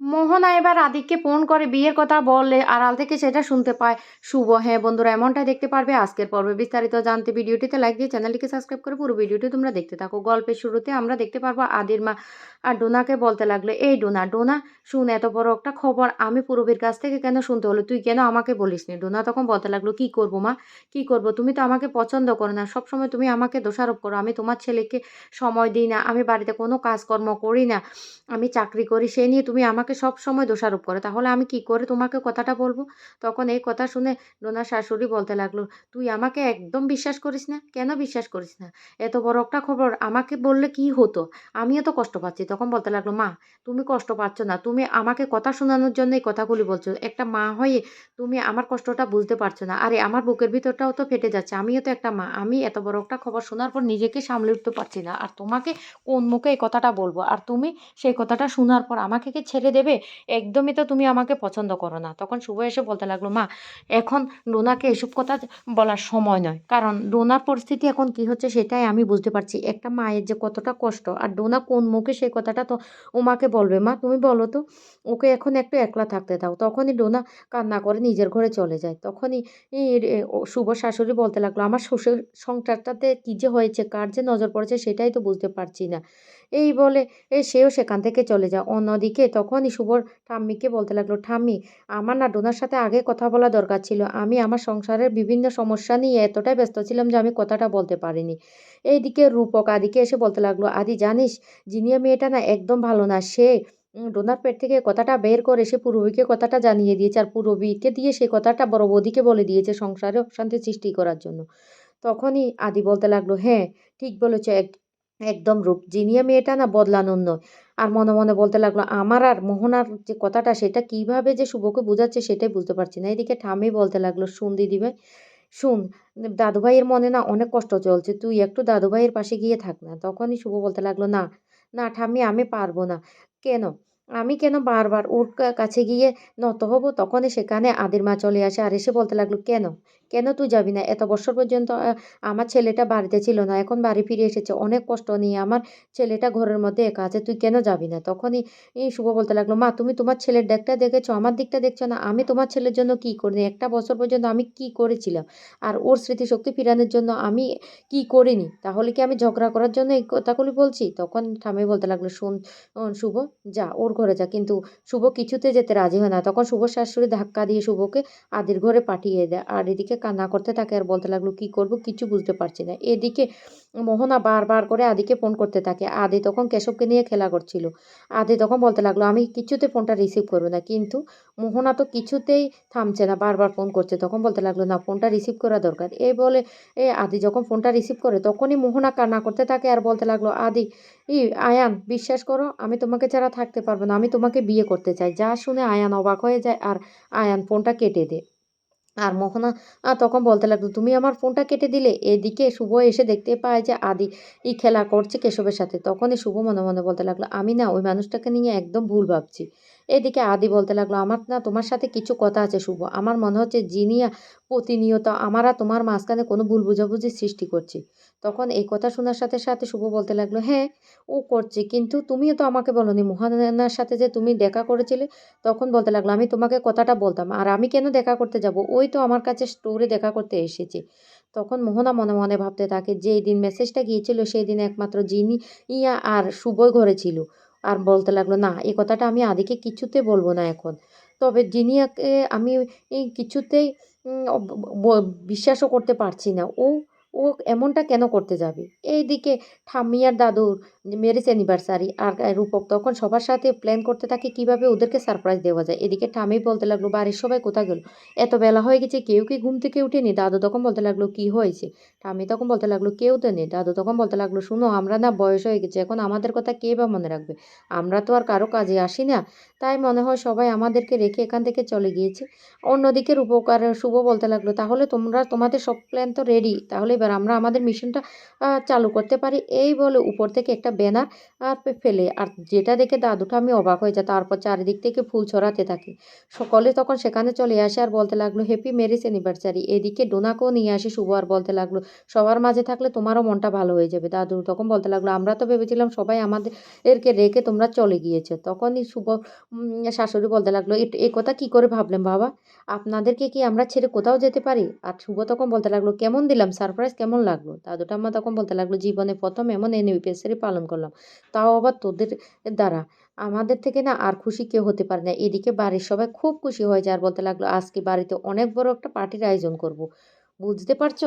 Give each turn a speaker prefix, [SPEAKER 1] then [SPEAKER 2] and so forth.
[SPEAKER 1] মোহনা এবার আদিককে ফোন করে বিয়ের কথা বললে আড়াল থেকে সেটা শুনতে পায়। শুভ হ্যাঁ বন্ধুরা, এমনটাই দেখতে পারবে। আজকের পর্বে বিস্তারিত জানতে ভিডিওটিতে লাইক দিয়ে চ্যানেলটিকে সাবস্ক্রাইব করে পুরো ভিডিওটি তোমরা দেখতে থাকো। গল্পের শুরুতে আমরা দেখতে পারব আদির মা আর ডোনাকে বলতে লাগল, এই ডোনা ডোনা, শুন, এত বড় একটা খবর। আমি পুরবীর কাছ থেকে কেন শুনতে হলো? তুই কেন আমাকে বলিস নি ডোনা তখন বলতে লাগল, কি করব মা? কি করব? তুমি তো আমাকে পছন্দ করো না। সবসময় তুমি আমাকে দোষারোপ করো। আমি তোমার ছেলেকে সময় দিই না। আমি বাড়িতে কোনো কাজকর্ম করি না। আমি চাকরি করি। সে নিয়ে তুমি আমাকে সব সময় দোষারোপ করে। তাহলে আমি কি করে তোমাকে কথাটা বলব? তখন এই কথা শুনে ডোনার শাশুড়ি বলতে লাগল, তুই আমাকে একদম বিশ্বাস করিস না? কেন বিশ্বাস করিস না? এত বড় একটা খবর, আমাকে বললে কি হতো? আমিও তো কষ্ট পাচ্ছি। তখন বলতে লাগল, মা, তুমি কষ্ট পাচ্ছ না। তুমি আমাকে কথা শোনানোর জন্য এই কথাগুলি বলছো। একটা মা হয়ে তুমি আমার কষ্টটা বুঝতে পারছ না। আরে, আমার বুকের ভিতরটাও তো ফেটে যাচ্ছে। আমিও তো একটা মা। আমি এত বড় একটা খবর শোনার পর নিজেকে সামলে উঠতে পারছি না। আর তোমাকে কোন মুখে এই কথাটা বলব? আর তুমি সেই কথাটা শোনার পর আমাকে কি ছেড়ে দেবে? একদমই তো তুমি আমাকে পছন্দ করো না। তখন শুভ এসে বলতে লাগল, মা, এখন ডোনাকে এসব কথা বলার সময় নয়। কারণ ডোনার পরিস্থিতি এখন কি হচ্ছে সেটাই আমি বুঝতে পারছি। একটা মায়ের যে কতটা কষ্ট, আর ডোনা কোন মুখে সেই কথাটা তো ওমাকে বলবে? মা, তুমি বলো তো, ওকে এখন একটু একলা থাকতে দাও। তখনই ডোনা কান্না করে নিজের ঘরে চলে যায়। তখনই শুভ শাশুড়ি বলতে লাগল, আমার শ্বশুর সংসারটাতে কী যে হয়েছে, কার যে নজর পড়েছে সেটাই তো বুঝতে পারছি না। এই বলে, এ সেও সেখান থেকে চলে যায়। অন্যদিকে তখনই শুভর ঠাম্মিকে বলতে লাগল, ঠাম্মি, আমার না ডোনার সাথে আগে কথা বলা দরকার ছিল। আমি আমার সংসারের বিভিন্ন সমস্যা নিয়ে এতটাই ব্যস্ত ছিলাম যে আমি কথাটা বলতে পারিনি। এইদিকে রূপক আদিকে এসে বলতে লাগল, আদি, জানিস জিনিয়া মেয়েটা না একদম ভালো না, সে ডোনার পেট থেকে কথাটা বের করে সে পূর্ববীকে কথাটা জানিয়ে দিয়েছে, আর পূর্ববীকে দিয়ে সে কথাটা বড় বৌদিকে বলে দিয়েছে সংসারে অশান্তি সৃষ্টি করার জন্য। তখনই আদি বলতে লাগল হ্যাঁ ঠিক বলেছ, এক একদম রূপ। জিনিয়া মেয়েটা না বদলানোর নয় আর মনে মনে বলতে লাগল, আমার আর মোহনার যে কথাটা, সেটা কীভাবে যে শুভকে বোঝাচ্ছে সেটাই বুঝতে পারছি না। এদিকে ঠামি বলতে লাগল, শুন দিদি ভাই, শুন দাদুভাইয়ের মনে না অনেক কষ্ট চলছে। তুই একটু দাদুভাইয়ের পাশে গিয়ে থাক না। তখনই শুভ বলতে লাগল, না না ঠাম্মি, আমি পারব না। কেন? আমি কেন বারবার ওর কাছে গিয়ে নত হব? তখনই সেখানে আদির মা চলে আসে আর এসে বলতে লাগল কেন? কেন তুই যাবি না? এত বছর পর্যন্ত আমার ছেলেটা বাড়িতে ছিল না এখন বাড়ি ফিরে এসেছে। অনেক কষ্ট নিয়ে আমার ছেলেটা ঘরের মধ্যে একা আছে তুই কেন যাবি না? তখনই শুভ বলতে লাগল মা তুমি তোমার ছেলের দিকটা দেখেছ? আমার দিকটা দেখছ না? আমি তোমার ছেলের জন্য কি করিনি? একটা বছর পর্যন্ত আমি কি করেছিলাম? আর ওর স্মৃতিশক্তি ফিরানোর জন্য আমি কি করিনি? তাহলে কি আমি ঝগড়া করার জন্য এই কথাগুলি বলছি? তখন ঠামে বলতে লাগল শোন, শুভ যা ওর ঘরে যায় কিন্তু শুভ কিছুতে যেতে রাজি হয় না। তখন শুভ শাশুড়ি ধাক্কা দিয়ে শুভকে আদির ঘরে পাঠিয়ে দেয়। আর এদিকে কান্না করতে থাকে আর বলতে লাগল, কি করব? কিছু বুঝতে পারছি না। এদিকে মোহনা বারবার করে আদিকে ফোন করতে থাকে। আদি তখন কেশবকে নিয়ে খেলা করছিল। আদি তখন বলতে লাগল, আমি কিছুতে ফোনটা রিসিভ করব না। কিন্তু মোহনা তো কিছুতেই থামছে না, বারবার ফোন করছে। তখন বলতে লাগল, না ফোনটা রিসিভ করা দরকার। এই বলে, এ আদি যখন ফোনটা রিসিভ করে, তখনই মোহনা কান্না করতে থাকে আর বলতে লাগল, আদি, ই, আয়ান, বিশ্বাস করো, আমি তোমাকে ছাড়া থাকতে পারব না। আমি তোমাকে বিয়ে করতে চাই। যা শুনে আয়ান অবাক হয়ে যায় আর আয়ান ফোনটা কেটে দেয়। আর মোহনা তখন বলতে লাগল, তুমি আমার ফোনটা কেটে দিলে? এদিকে শুভ এসে দেখতে পায় যে আদি ই খেলা করছে কেশবের সাথে। তখনই শুভ মনে মনে বলতে লাগল, আমি না ওই মানুষটাকে নিয়ে একদম ভুল ভাবছি। এদিকে আদি বলতে লাগল, আমার না তোমার সাথে কিছু কথা আছে শুভ। আমার মনে হচ্ছে জিনিয়া প্রতিনিয়ত আমারা তোমার মাঝখানে কোনো ভুল বোঝাবুঝির সৃষ্টি করছি। তখন এই কথা শোনার সাথে সাথে শুভ বলতে লাগল হ্যাঁ ও করছে। কিন্তু তুমিও তো আমাকে বলনি। মোহনার সাথে যে তুমি দেখা করেছিলে, তখন বলতে লাগল, আমি তোমাকে কথাটা বলতাম। আর আমি কেন দেখা করতে যাব? ওই তো আমার কাছে স্টোরে দেখা করতে এসেছে। তখন মোহনা মনে মনে ভাবতে থাকে, যেই দিন মেসেজটা গিয়েছিল, সেই দিন একমাত্র জিনি ইয়া আর শুভই ঘরে ছিল। আর বলতে লাগল, না এই কথাটা আমি আদিকে কিছুতে বলব না এখন। তবে জিনিয়াকে আমি কিছুতেই বিশ্বাসও করতে পারছি না। ও ও এমনটা কেন করতে যাবে? এইদিকে ঠাম্মি আর দাদুর ম্যারেজ অ্যানিভার্সারি আর রূপক তখন সবার সাথে প্ল্যান করতে থাকে কীভাবে ওদেরকে সারপ্রাইজ দেওয়া যায়। এদিকে ঠামি বলতে লাগল, বাড়ির সবাই কোথায় গেল? এত বেলা হয়ে গেছে, কেউ কি ঘুম থেকে উঠেনি? দাদু তখন বলতে লাগল, কি হয়েছে? ঠামি তখন বলতে লাগল, কেউ তো নেই। দাদু তখন বলতে লাগল, শুনো, আমরা না বয়স হয়ে গেছে, এখন আমাদের কথা কে বা মনে রাখবে? আমরা তো আর কারও কাজে আসি না। তাই মনে হয় সবাই আমাদেরকে রেখে এখান থেকে চলে গিয়েছে। অন্যদিকে রূপক আর শুভ বলতে লাগল, তাহলে তোমরা, তোমাদের সব প্ল্যান তো রেডি তাহলে এবার আমরা আমাদের মিশনটা চালু করতে পারি। এই বলে উপর থেকে একটা ব্যানার আর ফেলে। আর যেটা দেখে দাদুটা আমি অবাক হয়ে যাই, তারপর চারিদিক থেকে ফুল ছড়াতে থাকে। সকলে তখন সেখানে চলে আসে আর বলতে লাগল হ্যাপি ম্যারেজ অ্যানিভার্সারি এদিকে ডোনাকেও নিয়ে আসে শুভ আর বলতে লাগল, সবার মাঝে থাকলে তোমারও মনটা ভালো হয়ে যাবে। দাদু তখন বলতে লাগল, আমরা তো ভেবেছিলাম সবাই আমাদেরকে রেখে তোমরা চলে গিয়েছে। তখনই শুভ শাশুড়ি বলতে লাগল "এ- কথা কি করে ভাবলেন বাবা? আপনাদেরকে কি আমরা ছেড়ে কোথাও যেতে পারি? আর শুভ তখন বলতে লাগল, কেমন দিলাম? সারপ্রাইজ কেমন লাগল? দাদুটা ঠাম্মা তখন বলতে লাগল, জীবনে প্রথম এমন অ্যানিভার্সারি পালন করলাম। তাও আবার তোদের দ্বারা। আমাদের থেকে না আর খুশি কেউ হতে পারে না। এদিকে বাড়ির সবাই খুব খুশি হয়ে যায় আর বলতে লাগল, আজকে বাড়িতে অনেক বড় একটা পার্টির আয়োজন করব। বুঝতে পারছ?